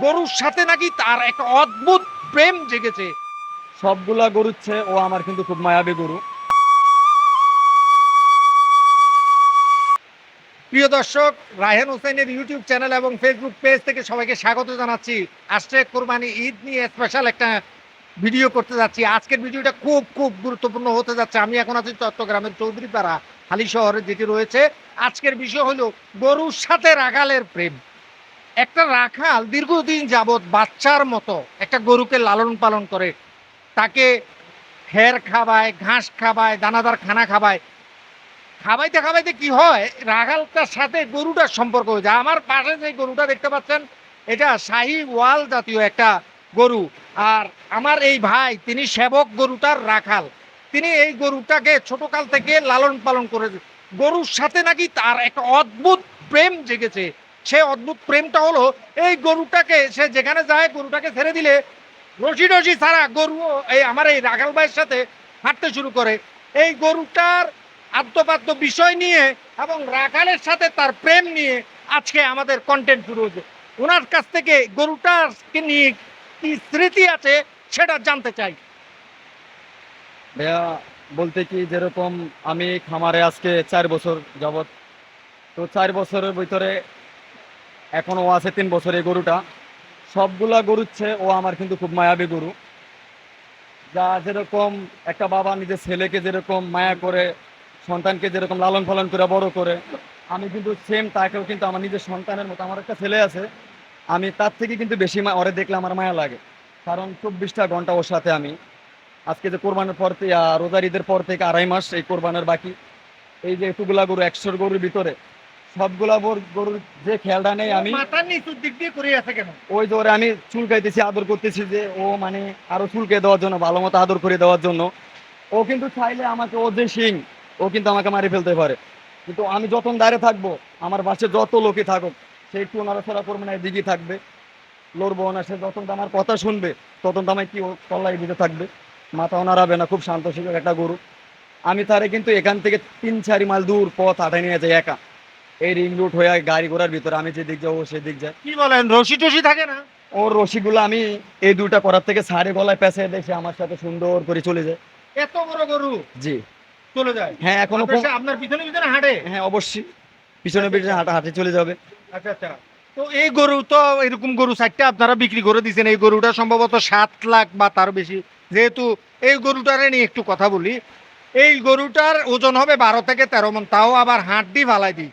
গরুর সাথে নাকি তার একটা অদ্ভুত প্রেম জেগেছে। সবগুলা গরুর চেয়ে ও আমার কিন্তু খুব মায়াবী গরু। প্রিয় দর্শক রায়হান হোসেনের ইউটিউব চ্যানেল এবং ফেসবুক পেজ থেকে সবাইকে স্বাগত জানাচ্ছি। আসছে কোরবানি ঈদ নিয়ে স্পেশাল একটা ভিডিও করতে যাচ্ছি। আজকের ভিডিওটা খুব খুব গুরুত্বপূর্ণ হতে যাচ্ছে। আমি এখন আছি চট্টগ্রামের চৌধুরীপাড়া হালি শহরে যেটি রয়েছে। আজকের বিষয় হলো গরুর সাথে রাখালের প্রেম। একটা রাখাল দীর্ঘদিন যাবৎ বাচ্চার মতো একটা গরুকে লালন পালন করে। তাকে খের খাওয়ায় ঘাস খাওয়ায় দানাদার খানা খাওয়ায় খাবাইতে খাবাইতে কি হয়? রাখালটার সাথে গরুটার সম্পর্ক হয়ে যায় আমার পাশে যে গরুটা দেখতে পাচ্ছেন, এটা শাহি ওয়াল জাতীয় একটা গরু। আর আমার এই ভাই, তিনি সেবক গরুটার রাখাল। তিনি এই গরুটাকে ছোটকাল থেকে লালন পালন করে গরুর সাথে নাকি তার একটা অদ্ভুত প্রেম জেগেছে। সে অদ্ভুত প্রেমটা হলো, এই গরুটাকে, সে যেখানে যায় গরুটাকে ছেড়ে দিলে, রশি রশি ছাড়া গরু এই আমার এই রাখাল ভাইয়ের সাথে হাঁটতে শুরু করে। এই গরুটার আদ্যপাদ্য বিষয় নিয়ে এবং রাখালের সাথে তার প্রেম নিয়ে আজকে আমাদের কন্টেন্ট শুরু হয়েছে। ওনার কাছ থেকে গরুটাকে নিয়ে কি স্মৃতি আছে সেটা জানতে চাই। ভাইয়া, বলতে কি যেরকম আমি খামারে আজকে চার বছর যাবত তো চার বছরের ভিতরে এখনও আছে তিন বছর এই গরুটা। সবগুলা গরুর চেয়ে ও আমার কিন্তু খুব মায়াবী গরু। যা যেরকম একটা বাবা নিজের ছেলেকে যেরকম মায়া করে, সন্তানকে যেরকম লালন পালন করে, বড় করে, আমি কিন্তু সেম তাকেও কিন্তু আমার নিজের সন্তানের মতো, আমার একটা ছেলে আছে, আমি তার থেকে কিন্তু বেশি মা ওরে দেখলে আমার মায়া লাগে। কারণ চব্বিশটা ঘণ্টা ওর সাথে আমি। আজকে যে কোরবানের পর থেকে রোজার ঈদের পর থেকে আড়াই মাস এই কোরবানের বাকি। এই যে এতগুলা গরু, একশোর গরুর ভিতরে সবগুলা গরু- গরুর যে খেয়ালটা নেই আমি। মাথার নিচুর দিক দিয়ে করে আছে কেন? ওই ধরে আমি চুলকাইতেছি আদর করতেছি যে ও মানে আরও চুলকে দেওয়ার জন্য ভালো মতো আদর করে দেওয়ার জন্য। ও কিন্তু চাইলে আমাকে ও যে সিং ও কিন্তু আমাকে মারি ফেলতে পারে। কিন্তু আমি যখন দাঁড়িয়ে থাকব আমার পাশে যত লোকই থাকুক সে একটু নড়াচড়া করবে না এদিকেই থাকবে। লড়বো না সে যখন আমার কথা শুনবে তখন তো আমায় কি ও তল্লাই দিতে থাকবে। মাথাও নাড়াবে না খুব শান্ত শিখে একটা গরু। আমি তারে কিন্তু এখান থেকে তিন চারি মাইল দূর পথ হাঁটাই নিয়ে যাই একা। এই রিং রুট হয়ে গাড়ি ঘোড়ার ভিতরে আমি যেদিক যাব সেদিক যাই কি বলেন রশি টসি থাকে না? ওর রশিগুলো আমি এই দুটা করার থেকে সাড়ে গলায় পেঁচে দেখে আমার সাথে সুন্দর করে চলে যায়। এত বড় গরু? জি। চলে যায়? হ্যাঁ এখনও আপনার পিছনে পিছনে হাঁটে? হ্যাঁ অবশ্যই। পিছনে পিছনে হাঁটা হাঁটে চলে যাবে। আচ্ছা আচ্ছা। তো এই গরু তো এরকম গরু চারটা আপনারা বিক্রি করে দিয়েছেন এই গরুটা সম্ভবত সাত লাখ বা তার বেশি। যেহেতু এই গরুটারে নিয়ে একটু কথা বলি এই গরুটার ওজন হবে বারো থেকে তেরো মন তাও আবার হাঁট হাড্ডি ফালাই দিই।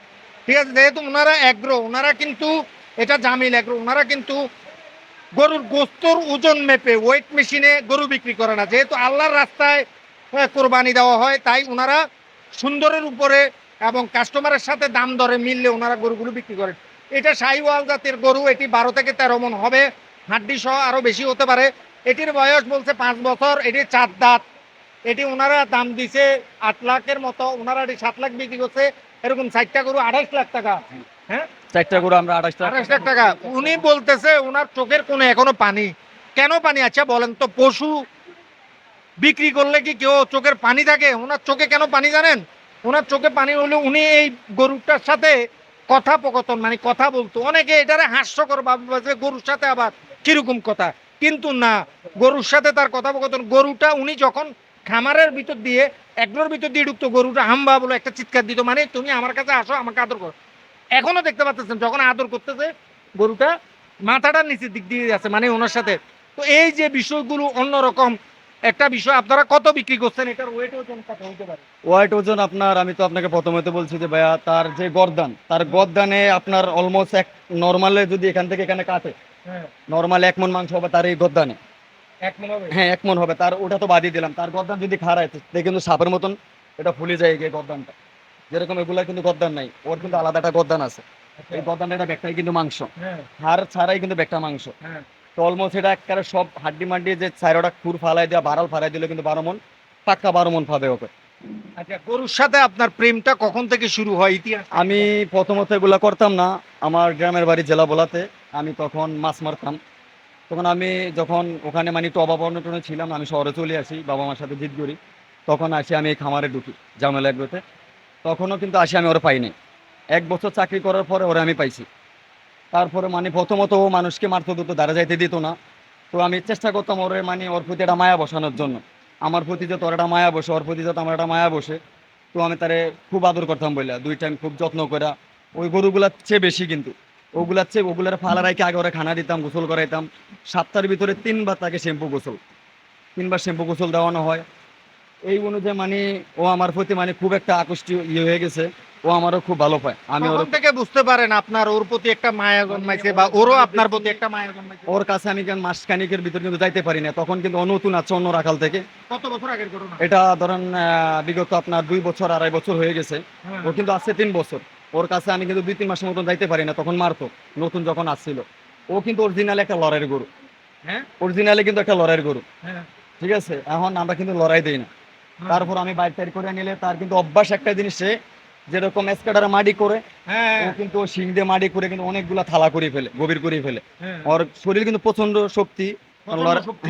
ঠিক আছে, যেহেতু ওনারা এগ্রো ওনারা কিন্তু এটা জামিল এগ্রো ওনারা কিন্তু গরুর গোস্তর ওজন মেপে ওয়েট মেশিনে গরু বিক্রি করে না। যেহেতু আল্লাহর রাস্তায় কোরবানি দেওয়া হয়, তাই ওনারা সুন্দরের উপরে এবং কাস্টমারের সাথে দাম দরে মিললে ওনারা গরুগুলো বিক্রি করেন এটা শাহিওয়াল জাতের গরু, এটি বারো থেকে তেরো মন হবে, হাড্ডি সহ আরও বেশি হতে পারে। এটির বয়স বলছে পাঁচ বছর, এটি চার দাঁত। এটি ওনারা দাম দিছে আট লাখের মতো ওনারা এটি সাত লাখ বিক্রি করছে। এরকম চারটা গরু আঠাশ লাখ টাকা। হ্যাঁ? চারটা করে আমরা আঠাশ আঠাশ লাখ টাকা। উনি বলতেছে ওনার চোখের কোনো এখনও পানি। কেন পানি? আচ্ছা বলেন তো পশু বিক্রি করলে কি কেউ চোখের পানি থাকে? ওনার চোখে কেন পানি জানেন? ওনার চোখে পানি হলে উনি এই গরুটার সাথে কথোপকথন মানে কথা বলতো। অনেকে এটারে হাস্যকর ভাবে গরুর সাথে আবার কীরকম কথা? কিন্তু না গরুর সাথে তার কথোপকথন। গরুটা উনি যখন খামারের ভিতর দিয়ে একলোর ভিতর দিয়ে ঢুকতো গরুটা হাম্বা বলে একটা চিৎকার দিত মানে তুমি আমার কাছে আসো আমাকে আদর করো। এখনও দেখতে পাচ্ছেন যখন আদর করতেছে গরুটা মাথাটার নিচের দিক দিয়ে আছে মানে ওনার সাথে। তো এই যে বিষয়গুলো অন্যরকম একটা বিষয় আপনারা কত বিক্রি করছেন? এটার ওয়েট ওজন কত হতে পারে? ওয়াইট ওজন আপনার আমি তো আপনাকে প্রথমে তো বলছি যে ভাইয়া তার যে গরদান তার গরদানে আপনার অলমোস্ট এক নর্মালে যদি এখান থেকে এখানে কাটে হ্যাঁ। নর্মাল এক মন মাংস হবে তার এই গরদানে। হ্যাঁ এক মন হবে। তার ওটা তো বাদই দিলাম। তার গরদান যদি খারায় দেখে কিন্তু সাপের মতন এটা ফুলে যায় এই গরদানটা। যেরকম এগুলা কিন্তু গরদান নাই। ওর কিন্তু আলাদা একটা গরদান আছে। এই গরদানটা এটা ব্যাগটাই কিন্তু মাংস। হ্যাঁ। হাড় ছাড়াই কিন্তু ব্যাগটা মাংস। হ্যাঁ। তো অলমোস্ট এটা একবারে সব হাড্ডি মাড্ডি যে চারোটা খুর ফালাই দেওয়া বারাল ফালাই দিলে কিন্তু বারো মন পাক্কা বারো মন পাবে ওকে। আচ্ছা গরুর সাথে আপনার প্রেমটা কখন থেকে শুরু হয় ইতিহাস? আমি প্রথমত এগুলা করতাম না। আমার গ্রামের বাড়ি জেলা বলাতে। আমি তখন মাছ মারতাম। তখন আমি যখন ওখানে মানে একটু অভাব অনটনে ছিলাম, আমি শহরে চলে আসি বাবা মার সাথে জিদ করি। তখন আসি আমি এই খামারে ঢুকি, জামেলা এগুলোতে তখনও কিন্তু আসি আমি ওরা পাইনি। এক বছর চাকরি করার পরে ওরা আমি পাইছি। তারপরে মানে প্রথমত ও মানুষকে মারতে দিত দাঁড়া যাইতে দিত না। তো আমি চেষ্টা করতাম ওর মানে ওর প্রতি একটা মায়া বসানোর জন্য। আমার প্রতি যে ওর একটা মায়া বসে, ওর প্রতি যত আমার একটা মায়া বসে, তো আমি তারে খুব আদর করতাম বললা দুই টাইম খুব যত্ন করা ওই গরুগুলার চেয়ে বেশি কিন্তু। ওগুলার চেয়ে ওগুলার ফালা রাখে আগে ওরা খানা দিতাম গোসল করাইতাম। সাতটার ভিতরে তিনবার তাকে শ্যাম্পু গোসল। তিনবার শ্যাম্পু গোসল দেওয়ানো হয়। এই অনুযায়ী মানে ও আমার প্রতি মানে খুব একটা আকৃষ্ট ইয়ে হয়ে গেছে। ও আমারও খুব ভালো পায়। আমি ওর থেকে বুঝতে পারেন আপনার ওর প্রতি একটা মায়া জন্মাইছে বা ওরও আপনার প্রতি একটা মায়া জন্মাইছে। ওর কাছে আমি কেন মাস খানিকের ভিতর কিন্তু যাইতে পারি না। তখন কিন্তু ও নতুন আছে অন্য রাখাল থেকে। কত বছর আগের ঘটনা? এটা ধরেন আহ, বিগত আপনার দুই বছর আড়াই বছর হয়ে গেছে। হ্যাঁ। ও কিন্তু আছে তিন বছর। ওর কাছে আমি কিন্তু দুই তিন মাসের মতন যাইতে পারি না তখন মারতো নতুন যখন আসছিল। ও কিন্তু অরিজিনাল একটা লড়াইয়ের গরু। হ্যাঁ? অরিজিনালি কিন্তু একটা লড়াইয়ের গরু। হ্যাঁ। ঠিক আছে? এখন আমরা কিন্তু লড়াই দিই না। তারপর আমি বাইর টাইর করে নিলে তার কিন্তু অভ্যাস একটা জিনিস সে যেরকম স্কেটারে মাটি করে হ্যাঁ। ও কিন্তু শিং দিয়ে মাটি করে কিন্তু অনেকগুলা থালা করে ফেলে গভীর করে ফেলে। হ্যাঁ। ওর শরীর কিন্তু প্রচণ্ড শক্তি।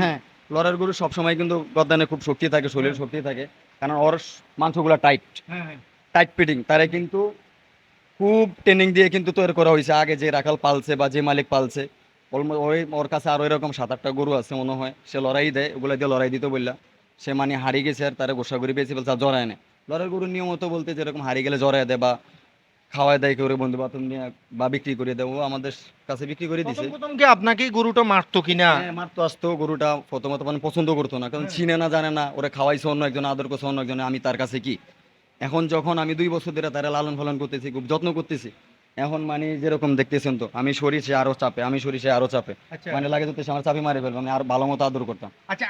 হ্যাঁ লড়াইয়ের গরু সবসময় কিন্তু গদ্দানে খুব শক্তি থাকে শরীর শক্তি থাকে। কারণ ওর মাংসগুলো টাইট হ্যাঁ টাইট ফিটিং তারে কিন্তু খুব ট্রেনিং দিয়ে কিন্তু তৈরি করা হয়েছে। আগে যে রাখাল পালছে বা যে মালিক পালছে ওই ওর কাছে আরও এরকম সাত আটটা গরু আছে মনে হয়। সে লড়াই দেয় ওগুলা দিয়ে লড়াই দিতে বললা। সে মানে হারিয়ে গেছে আর তারা গোসা করে পেয়েছে বলছে জড়ায় না লড়াই গরু নিয়মিত বলতে যেরকম হারিয়ে গেলে জড়ায় দেয় বা খাওয়ায় দেয় করে বন্ধু বান্ধব নিয়ে বা বিক্রি করে দেয় ও আমাদের কাছে বিক্রি করে দিছে। প্রথম কি আপনাকে গরুটা মারতো কিনা? হ্যাঁ, মারতো আসতো গরুটা প্রথমত মানে পছন্দ করতো না। কারণ হ্যাঁ। চিনে না জানে না ওরা খাওয়াইছে অন্য একজন আদর করছে অন্য একজন আমি তার কাছে কি? এখন যখন আমি দুই বছর ধরে তারা লালন পালন করতেছি খুব যত্ন করতেছি এখন মানে যেরকম দেখতেছেন তো আমি শরীর সে আরও চাপে আমি শরীর সে আরও চাপে। আচ্ছা। মানে লাগে তো আমার চাপি মারি ফেলব আমি আর ভালো মতো আদর করতাম। আচ্ছা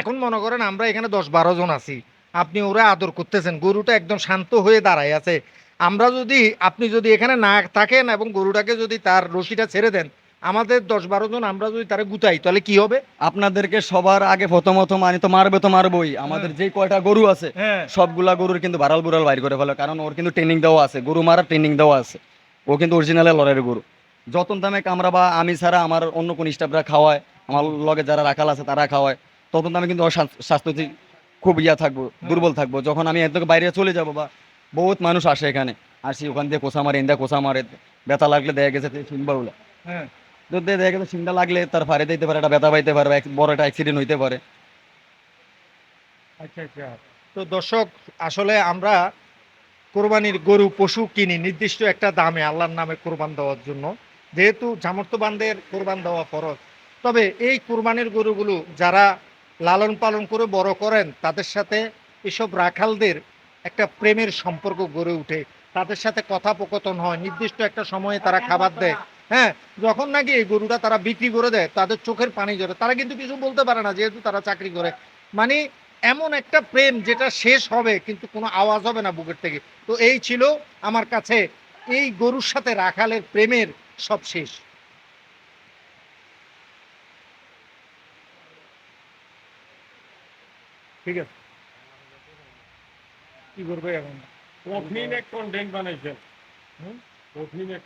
এখন মনে করেন আমরা এখানে দশ বারো জন আছি আপনি ওরা আদর করতেছেন গরুটা একদম শান্ত হয়ে দাঁড়ায় আছে। আমরা যদি আপনি যদি এখানে না থাকেন এবং গরুটাকে যদি তার রশিটা ছেড়ে দেন আমাদের দশ বারো জন আমরা যদি তারা গুতাই তাহলে কি হবে? আপনাদেরকে সবার আগে প্রথমত মানে তো মারবে তো মারবই। আমাদের যে কয়টা গরু আছে হ্যাঁ। সবগুলা গরুর কিন্তু বাড়াল বুড়াল বাইর করে ফেলো কারণ ওর কিন্তু ট্রেনিং দেওয়া আছে গরু মারার ট্রেনিং দেওয়া আছে। ও কিন্তু অরিজিনালে লড়াইয়ের গরু। যতন দামে কামরা বা আমি ছাড়া আমার অন্য কোন স্টাফরা খাওয়ায় আমার লগে যারা রাখাল আছে তারা খাওয়ায় ততন দামে কিন্তু স্বাস্থ্য খুব ইয়া থাকব দুর্বল থাকব। যখন আমি একদম বাইরে চলে যাব বা বহুত মানুষ আসে এখানে আসি ওখান দিয়ে কোষা মারে ইন্দা কোষা মারে ব্যথা লাগলে দেখা গেছে বলে। হ্যাঁ। তো দে- দেখা গেছে সিংটা লাগলে তার ফাড়ে দিতে পারে, একটা ব্যথা পাইতে পারে বড় একটা অ্যাক্সিডেন্ট হইতে পারে। আচ্ছা আচ্ছা। তো দর্শক, আসলে আমরা কোরবানির গরু, পশু কিনি নির্দিষ্ট একটা দামে, আল্লাহর নামে কোরবান দেওয়ার জন্য। যেহেতু সামর্থ্যবানদের কোরবান দেওয়া ফরজ। তবে এই কোরবানির গরুগুলো যারা লালন পালন করে বড় করেন, তাদের সাথে এসব রাখালদের একটা প্রেমের সম্পর্ক গড়ে ওঠে। তাদের সাথে কথোপকথন হয়, নির্দিষ্ট একটা সময়ে তারা খাবার দেয়। হ্যাঁ যখন নাকি এই গরুটা তারা বিক্রি করে দেয় তাদের চোখের পানি জড়ে তারা কিন্তু কিছু বলতে পারে না যেহেতু তারা চাকরি করে। মানে এমন একটা প্রেম যেটা শেষ হবে কিন্তু কোনো আওয়াজ হবে না বুকের থেকে। তো এই ছিল আমার কাছে এই গরুর সাথে রাখালের প্রেমের সব শেষ। ঠিক আছে। কি করবে এখন? কঠিন এক কন্টেন্ট বানাইছেন কঠিন এক।